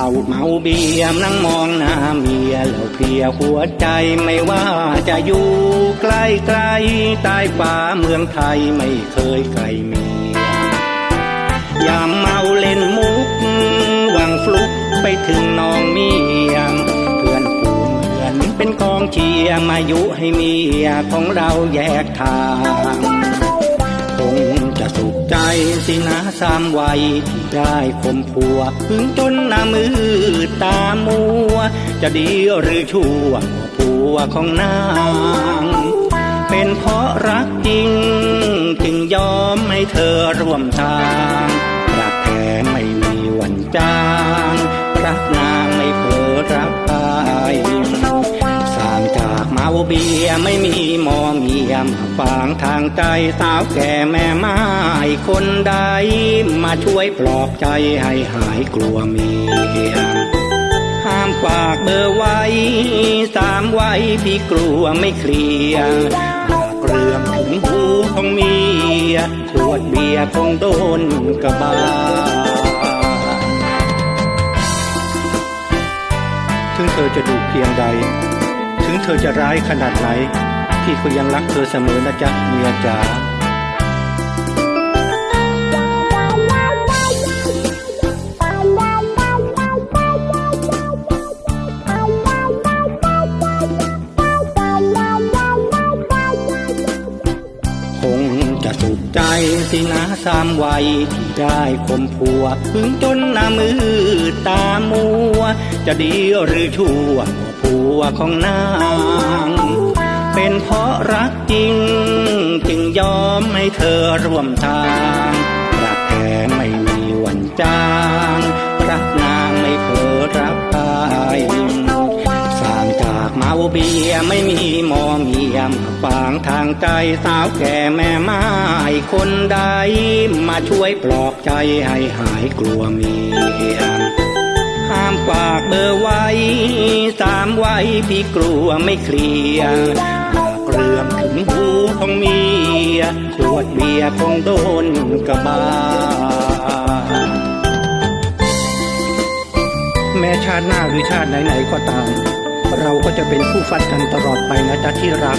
เหล้าเมาเบียร์นั่งมองหน้าเมียแล้วเพียหัวใจไม่ว่าจะอยู่ใกล้ไกลใต้ฟ้าเมืองไทยไม่เคยไกลเมียยามเมาเล่นมุกหวังฟลุกไปถึงน้องเมียเพื่อนฝูเหมือนเป็นกองเชียร์มายุให้เมียของเราแยกทาง ใจสินะสามวัยที่ได้คมผัวพึงจนหน้ามือตามัว จะดีหรือชั่วผัวของนาง เป็นเพราะรักจริง จึงยอมให้เธอร่วมทางรักแท้ไม่มีวันจาง รักนางไม่เผลอรักอายสร้างจากเมาเบียไม่มีหมอเมียมาฝางทางใจสาวแก่แม่ไม้ คนใด มาช่วยปลอบใจให้หายกลัวเมียห้ามฝากเบอร์ไว้ สามไว้พี่กลัวไม่เคลียร์าเรื่องถึงหูของเมียขวดเบียร์คงโดนกระบาถึงเธอจะดุเพียงใด ถึงเธอจะร้ายขนาดไหน พี่ก็ยังรักเธอเสมอนะจ๊ะเมียจ๋า สุขใจสินะสามวัยที่ได้คมผัวพึงจนหน้ามือตามัว จะดีหรือชั่วผัวของนาง เป็นเพราะรักจริง จึงยอมให้เธอร่วมทางรักแท้ไม่มีวันจาง เบียไม่มีมองเยี่ยมฝางทางใจสาวแก่แม่ไม้คนใด มาช่วยปลอบใจให้หายกลัวเมียห้ามฝากเบอร์ไว้ สามไว้พี่กลัวไม่เคลียร์หากเรื่องถึงหูของเมียขวดเบียร์คงโดนกระบาแม้ชาติหน้าหรือชาติไหนๆก็ตาม เราก็จะเป็นคู่ฟัดกันตลอดไปนะจ๊ะที่รัก